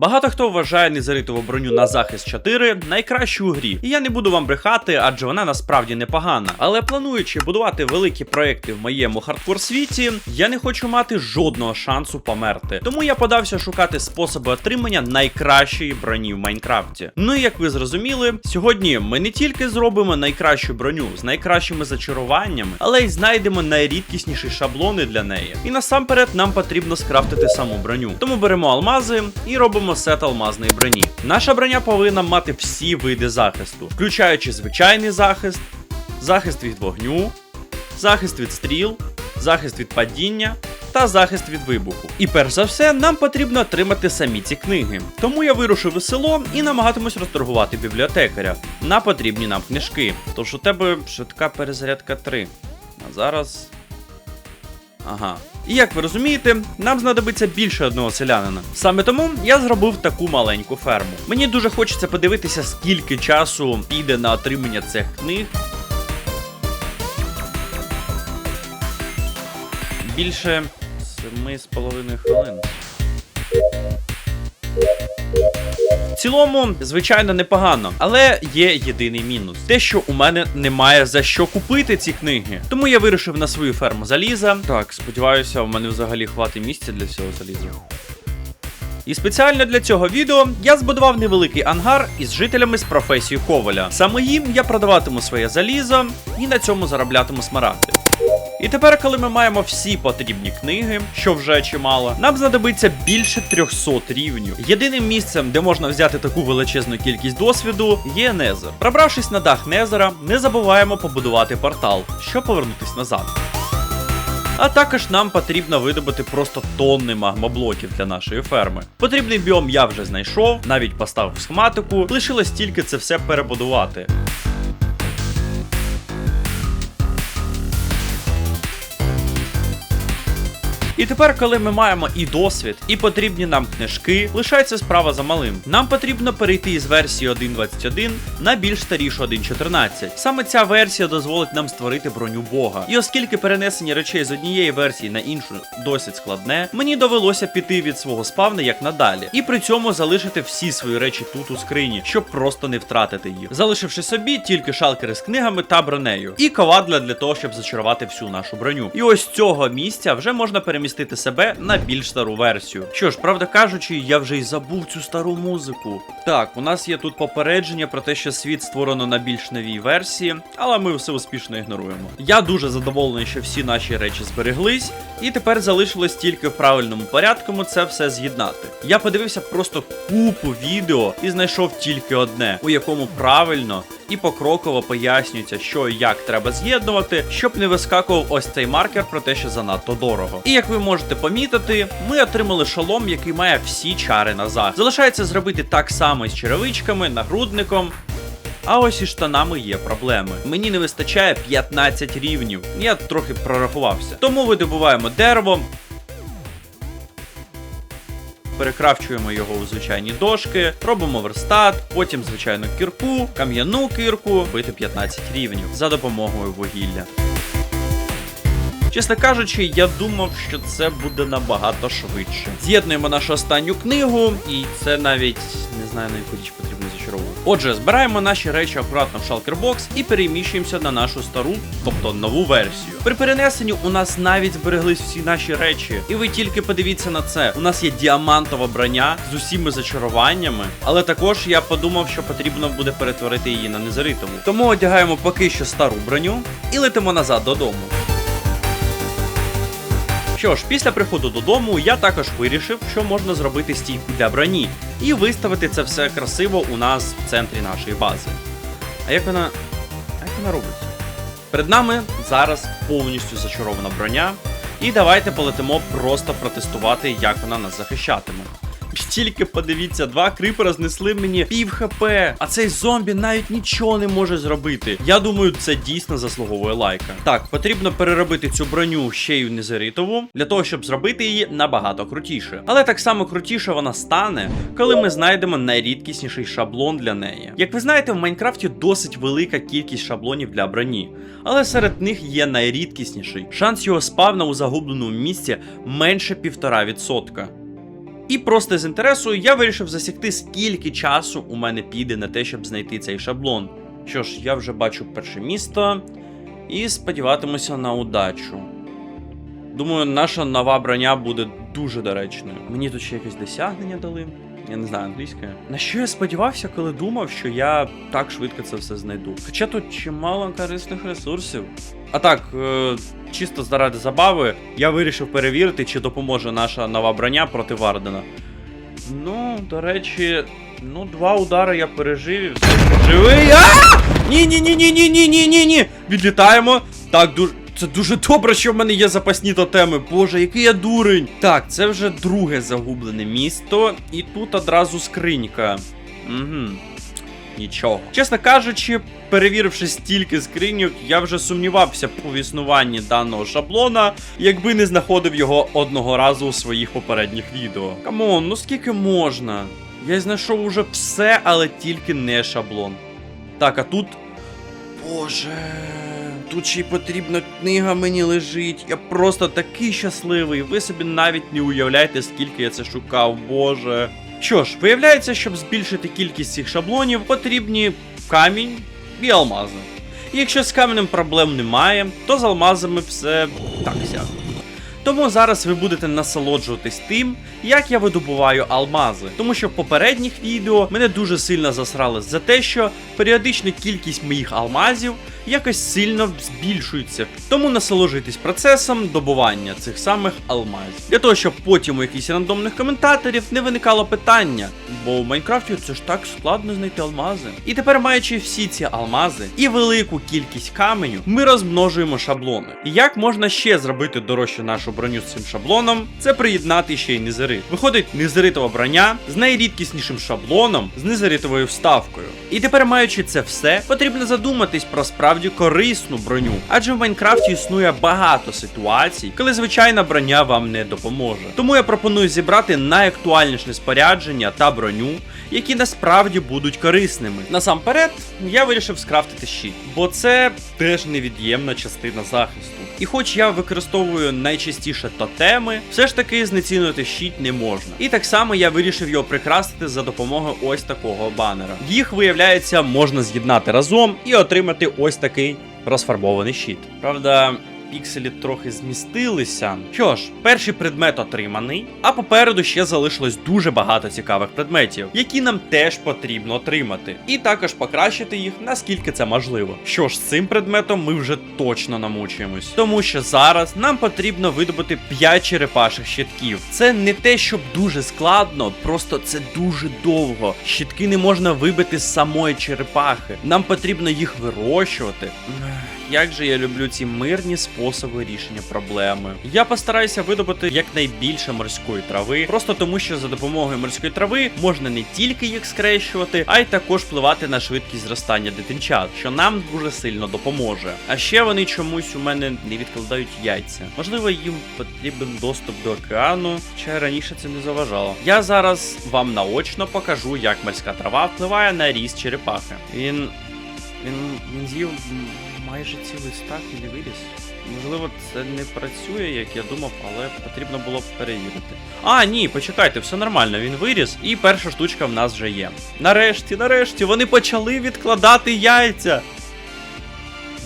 Багато хто вважає незаритову броню на захист 4 найкращою у грі, і я не буду вам брехати, адже вона насправді непогана. Але плануючи будувати великі проекти в моєму хардкор світі, я не хочу мати жодного шансу померти. Тому я подався шукати способи отримання найкращої броні в Майнкрафті. Ну і як ви зрозуміли, сьогодні ми не тільки зробимо найкращу броню з найкращими зачаруваннями, але й знайдемо найрідкісніші шаблони для неї. І насамперед нам потрібно скрафтити саму броню. Тому беремо алмази і робимо сет алмазної броні. Наша броня повинна мати всі види захисту, включаючи звичайний захист, захист від вогню, захист від стріл, захист від падіння. Та захист від вибуху. І перш за все, нам потрібно отримати самі ці книги. Тому я вирушив у село і намагатимусь розторгувати бібліотекаря на потрібні нам книжки. Тож у тебе швидка перезарядка 3. А зараз. Ага. І як ви розумієте, нам знадобиться більше одного селянина. Саме тому я зробив таку маленьку ферму. Мені дуже хочеться подивитися, скільки часу піде на отримання цих книг. Більше 7,5 хвилин. Цілому, звичайно, непогано, але є єдиний мінус: те, що у мене немає за що купити ці книги. Тому я вирішив на свою ферму заліза. Так, сподіваюся, у мене взагалі хватить місця для цього заліза. І спеціально для цього відео я збудував невеликий ангар із жителями з професією коваля. Саме їм я продаватиму своє залізо і на цьому зароблятиму смарагди. І тепер, коли ми маємо всі потрібні книги, що вже чимало, нам знадобиться більше 300 рівнів. Єдиним місцем, де можна взяти таку величезну кількість досвіду, є Незер. Пробравшись на дах Незера, не забуваємо побудувати портал, щоб повернутись назад. А також нам потрібно видобути просто тонни магмоблоків для нашої ферми. Потрібний біом я вже знайшов, навіть поставив схематику, лишилось тільки це все перебудувати. І тепер, коли ми маємо і досвід, і потрібні нам книжки, лишається справа за малим. Нам потрібно перейти із версії 1.21 на більш старішу 1.14. Саме ця версія дозволить нам створити броню Бога. І оскільки перенесення речей з однієї версії на іншу досить складне, мені довелося піти від свого спавна як надалі, і при цьому залишити всі свої речі тут у скрині, щоб просто не втратити їх, залишивши собі тільки шалкери з книгами та бронею, і ковадла для того, щоб зачарувати всю нашу броню. І ось цього місця вже можна перемістити себе на більш стару версію. Що ж, правда кажучи, я вже й забув цю стару музику. Так, у нас є тут попередження про те, що світ створено на більш новій версії, але ми все успішно ігноруємо. Я дуже задоволений, що всі наші речі збереглись, і тепер залишилось тільки в правильному порядку це все з'єднати. Я подивився просто купу відео і знайшов тільки одне, у якому правильно і покроково пояснюється, що і як треба з'єднувати, щоб не вискакував ось цей маркер про те, що занадто дорого. І як ви можете помітити, ми отримали шолом, який має всі чари назад. Залишається зробити так само із черевичками, нагрудником. А ось із штанами є проблеми. Мені не вистачає 15 рівнів. Я трохи прорахувався. Тому видобуваємо дерево. Перекрафчуємо його у звичайні дошки, робимо верстат, потім звичайну кірку, кам'яну кірку, бити 15 рівнів за допомогою вугілля. Чесно кажучи, я думав, що це буде набагато швидше. З'єднуємо нашу останню книгу, і це навіть не знаю на яку річ потрібно. Отже, збираємо наші речі акуратно в шалкербокс і переміщуємося на нашу стару, тобто нову версію. При перенесенні у нас навіть збереглись всі наші речі. І ви тільки подивіться на це. У нас є діамантова броня з усіми зачаруваннями, але також я подумав, що потрібно буде перетворити її на незаритову. Тому одягаємо поки що стару броню і летимо назад додому. Що ж, після приходу додому я також вирішив, що можна зробити стійку для броні і виставити це все красиво у нас в центрі нашої бази. А як вона. А як вона робиться? Перед нами зараз повністю зачарована броня. І давайте полетимо просто протестувати, як вона нас захищатиме. Тільки подивіться, два крипера знесли мені пів хп, а цей зомбі навіть нічого не може зробити. Я думаю, це дійсно заслуговує лайка. Так, потрібно переробити цю броню ще й в незаритову, для того, щоб зробити її набагато крутіше. Але так само крутіше вона стане, коли ми знайдемо найрідкісніший шаблон для неї. Як ви знаєте, в Майнкрафті досить велика кількість шаблонів для броні, але серед них є найрідкісніший. Шанс його спавна у загубленому місці менше 1,5%. І просто з інтересу я вирішив засікти, скільки часу у мене піде на те, щоб знайти цей шаблон. Що ж, я вже бачу перше місто і сподіватимуся на удачу. Думаю, наша нова броня буде дуже доречною. Мені тут ще якесь досягнення дали. Я не знаю англійською. На що я сподівався, коли думав, що я так швидко це все знайду. Хоча тут чимало корисних ресурсів. А так, е, чисто заради забави, я вирішив перевірити, чи допоможе наша нова броня проти Вардена. Ну, до речі, ну, два удари я пережив і все живий. А! Ні, ні, ні, ні, ні, ні, ні, ні, ні. Відлітаємо. Так, дуже. Це дуже добре, що в мене є запасні тотеми. Боже, який я дурень. Так, це вже друге загублене місто, і тут одразу скринька. Угу. Нічого. Чесно кажучи, перевіривши стільки скриньок, я вже сумнівався по існуванні даного шаблона, якби не знаходив його одного разу у своїх попередніх відео. Камон, ну скільки можна? Я знайшов уже все, але тільки не шаблон. Так, а тут. Боже. Тут ще й потрібна книга мені лежить. Я просто такий щасливий. Ви собі навіть не уявляєте, скільки я це шукав, боже. Що ж, виявляється, щоб збільшити кількість цих шаблонів, потрібні камінь і алмази. І якщо з каменем проблем немає, то з алмазами все так сяк. Тому зараз ви будете насолоджуватись тим, як я видобуваю алмази. Тому що в попередніх відео мене дуже сильно засрали за те, що періодична кількість моїх алмазів якось сильно збільшується. Тому насолоджуйтесь процесом добування цих самих алмазів. Для того, щоб потім у якихось рандомних коментаторів не виникало питання, бо в Майнкрафті це ж так складно знайти алмази. І тепер, маючи всі ці алмази і велику кількість каменю, ми розмножуємо шаблони. І як можна ще зробити дорожче нашу броню з цим шаблоном, це приєднати ще й незерит. Виходить незеритова броня з найрідкіснішим шаблоном з незеритовою вставкою. І тепер, маючи це все, потрібно задуматись про справді корисну броню. Адже в Майнкрафті існує багато ситуацій, коли звичайна броня вам не допоможе. Тому я пропоную зібрати найактуальніше спорядження та броню, які насправді будуть корисними. Насамперед, я вирішив скрафтити щит, бо це теж невід'ємна частина захисту. І хоч я використовую найчастіше тотеми, все ж таки знецінити щит не можна. І так само я вирішив його прикрасити за допомогою ось такого банера. Їх виявляється можна з'єднати разом і отримати ось такий розфарбований щит. Правда. Пікселі трохи змістилися. Що ж, перший предмет отриманий, а попереду ще залишилось дуже багато цікавих предметів, які нам теж потрібно отримати, і також покращити їх наскільки це можливо. Що ж, з цим предметом ми вже точно намучуємось, тому що зараз нам потрібно видобути 5 черепаших щитків. Це не те, щоб дуже складно, просто це дуже довго. Щитки не можна вибити з самої черепахи. Нам потрібно їх вирощувати. Як же я люблю ці мирні способи рішення проблеми. Я постараюся видобути якнайбільше морської трави, просто тому що за допомогою морської трави можна не тільки їх скрещувати, а й також впливати на швидкість зростання дитинчат, що нам дуже сильно допоможе. А ще вони чомусь у мене не відкладають яйця. Можливо, їм потрібен доступ до океану, чи раніше це не заважало. Я зараз вам наочно покажу, як морська трава впливає на ріст черепахи. Він. Він, він з'їв майже цілий стак не виріс. Можливо, це не працює, як я думав, але потрібно було б перевірити. А, ні, почекайте, все нормально, він виріс, і перша штучка в нас вже є. Нарешті, нарешті, вони почали відкладати яйця.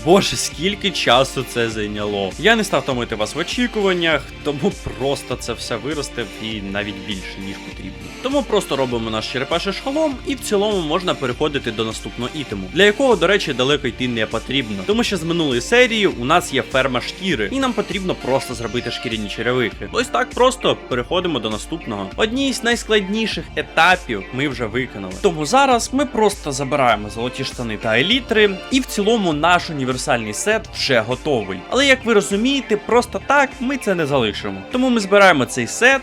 Боже, скільки часу це зайняло. Я не став томити вас в очікуваннях, тому просто це все виростив і навіть більше, ніж потрібно. Тому просто робимо наш черепаший шолом, і в цілому можна переходити до наступного ітему, для якого, до речі, далеко йти не потрібно. Тому що з минулої серії у нас є ферма шкіри, і нам потрібно просто зробити шкіряні черевики. Ось так просто переходимо до наступного. Одній з найскладніших етапів ми вже виконали. Тому зараз ми просто забираємо золоті штани та елітри, і в цілому наш універсальний сет вже готовий. Але як ви розумієте, просто так ми це не залишимо. Тому ми збираємо цей сет.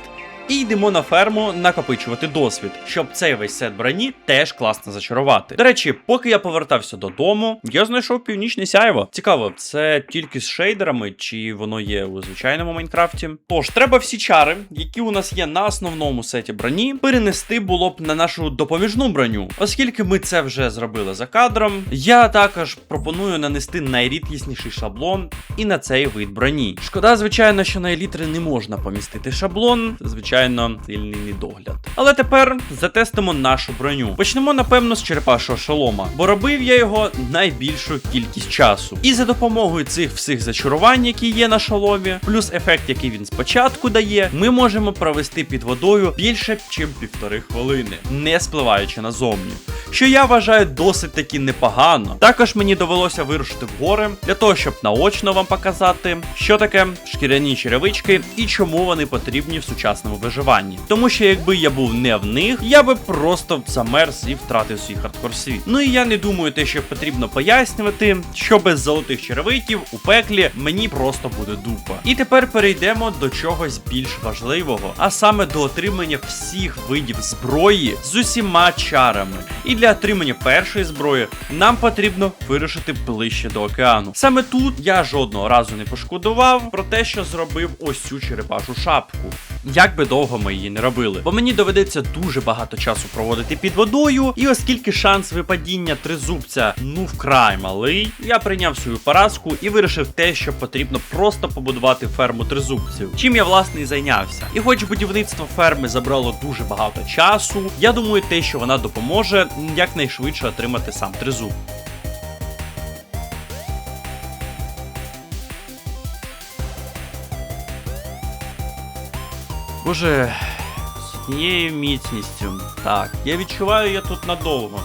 І йдемо на ферму накопичувати досвід, щоб цей весь сет броні теж класно зачарувати. До речі, поки я повертався додому, я знайшов північне сяйво. Цікаво, це тільки з шейдерами, чи воно є у звичайному Майнкрафті. Тож, треба всі чари, які у нас є на основному сеті броні, перенести було б на нашу допоміжну броню. Оскільки ми це вже зробили за кадром, я також пропоную нанести найрідкісніший шаблон і на цей вид броні. Шкода, звичайно, що на елітри не можна помістити шаблон. Звичайно звичайно, сильний недогляд. Але тепер затестимо нашу броню. Почнемо, напевно, з черепашого шолома, бо робив я його найбільшу кількість часу. І за допомогою цих всіх зачарувань, які є на шоломі, плюс ефект, який він спочатку дає, ми можемо провести під водою більше, ніж півтори хвилини, не спливаючи назовні. Що я вважаю досить таки непогано. Також мені довелося вирушити в гори для того, щоб наочно вам показати, що таке шкіряні черевички і чому вони потрібні в сучасному виживанні. Тому що якби я був не в них, я би просто замерз і втратив свій хардкор світ. Ну і я не думаю, те, що потрібно пояснювати, що без золотих черевиків у пеклі мені просто буде дупа. І тепер перейдемо до чогось більш важливого, а саме до отримання всіх видів зброї з усіма чарами. І для отримання першої зброї нам потрібно вирушити ближче до океану. Саме тут я жодного разу не пошкодував про те, що зробив ось цю черепашу шапку. Як би довго ми її не робили, бо мені доведеться дуже багато часу проводити під водою, і оскільки шанс випадіння тризубця ну вкрай малий, я прийняв свою поразку і вирішив те, що потрібно просто побудувати ферму тризубців. Чим я власне і зайнявся. І хоч будівництво ферми забрало дуже багато часу, я думаю, те, що вона допоможе якнайшвидше отримати сам тризуб. Боже, з однією міцністю. Так, я відчуваю, я тут надовго.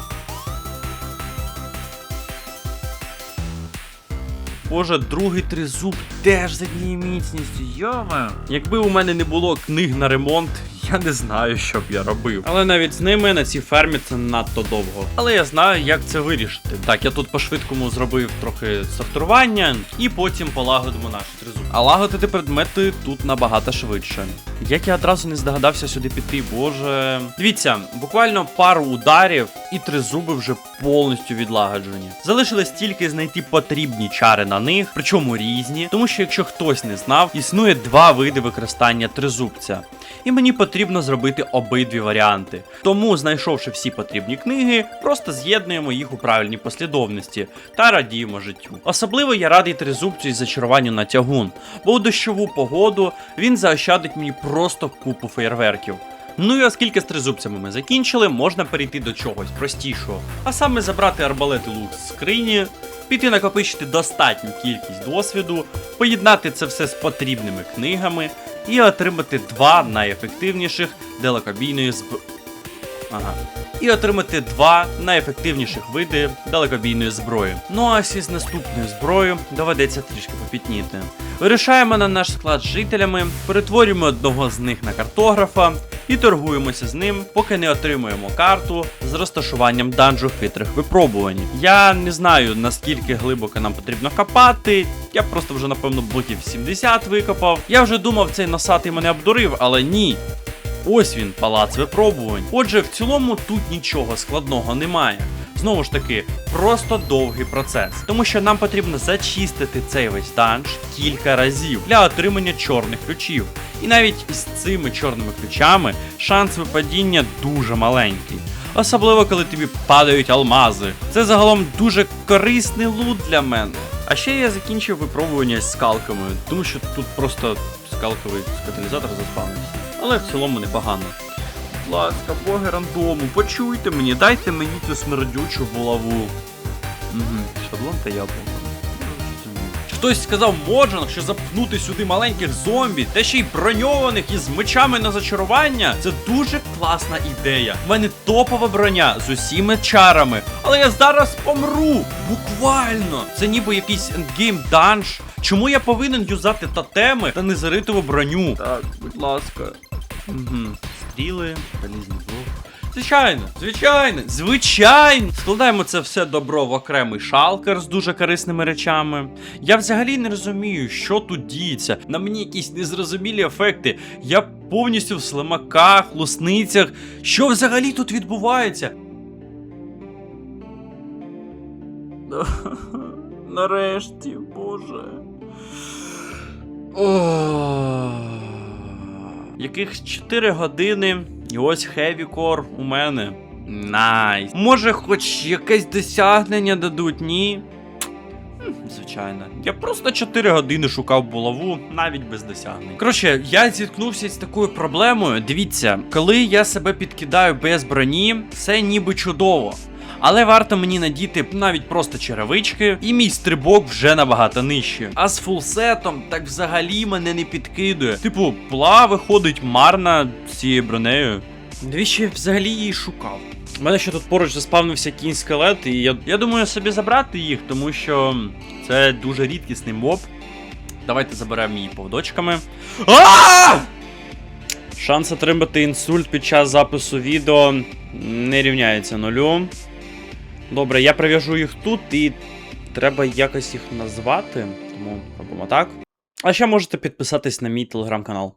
Боже, другий тризуб теж з однією міцністю. Йома. Якби у мене не було книг на ремонт, я не знаю, що б я робив. Але навіть з ними на цій фермі це надто довго. Але я знаю, як це вирішити. Так, я тут по-швидкому зробив трохи сортування і потім полагодимо наш тризуб. А лагодити предмети тут набагато швидше. Як я одразу не здогадався сюди піти, боже. Дивіться, буквально пару ударів, і тризуби вже повністю відлагоджені. Залишилось тільки знайти потрібні чари на них, причому різні, тому що якщо хтось не знав, існує два види використання тризубця. І мені потрібно зробити обидві варіанти. Тому, знайшовши всі потрібні книги, просто з'єднуємо їх у правильній послідовності та радіємо життю. Особливо я радий тризубцю із зачаруванню на тягун, бо у дощову погоду він заощадить мені просто купу феєрверків. Ну і оскільки з тризубцями ми закінчили, можна перейти до чогось простішого. А саме забрати арбалет і лук з скрині, піти накопичити достатню кількість досвіду, поєднати це все з потрібними книгами і отримати два найефективніших далекобійної зб... Ага. І отримати два найефективніших види далекобійної зброї. Ну а ось із наступною зброєю доведеться трішки попітніти. Вирішаємо на наш склад з жителями, перетворюємо одного з них на картографа і торгуємося з ним, поки не отримуємо карту з розташуванням данжу хитрих випробувань. Я не знаю наскільки глибоко нам потрібно копати. Я просто вже напевно блоків 70 викопав. Я вже думав, цей носатий мене обдурив, але ні. Ось він, палац випробувань. Отже, в цілому тут нічого складного немає. Знову ж таки, просто довгий процес, тому що нам потрібно зачистити цей весь данж кілька разів для отримання чорних ключів. І навіть із цими чорними ключами шанс випадіння дуже маленький. Особливо коли тобі падають алмази. Це загалом дуже корисний лут для мене. А ще я закінчив випробування з скалками, тому що тут просто скалковий каталізатор заспавнився. Але в цілому непогано. Будь ласка, боги рандому, почуйте мені, дайте мені цю смердючу булаву. Угу, шаблон та яблуко. Хтось сказав Моджанг, що запхнути сюди маленьких зомбі, та ще й броньованих із мечами на зачарування. Це дуже класна ідея. У мене топова броня з усіма чарами. Але я зараз помру. Буквально. Це ніби якийсь ендгейм данж. Чому я повинен юзати тотеми та незаритову броню? Так, будь ласка. Угу. Стріли, залізний блок. Звичайно, звичайно, звичайно. Складаємо це все добро в окремий шалкер з дуже корисними речами. Я взагалі не розумію, що тут діється. На мені якісь незрозумілі ефекти. Я повністю в слимаках, лусницях. Що взагалі тут відбувається? Нарешті, боже. О. Яких 4 години, і ось Core у мене. Найс. Може, хоч якесь досягнення дадуть, ні? Звичайно, я просто 4 години шукав булаву, навіть без досягнень. Коротше, я зіткнувся з такою проблемою. Дивіться, коли я себе підкидаю без броні, це ніби чудово. Але варто мені надіти навіть просто черевички, і мій стрибок вже набагато нижче. А з фулсетом так взагалі мене не підкидує. Типу, пла виходить марна з цією бронею. Двічі я взагалі її шукав. У мене ще тут поруч заспавнився кінь скелет, і я, я думаю собі забрати їх, тому що це дуже рідкісний моб. Давайте заберемо її поводочками. А! Шанс отримати інсульт під час запису відео не рівняється нулю. Добре, я прив'яжу їх тут і треба якось їх назвати. Тому робимо так. А ще можете підписатись на мій телеграм-канал.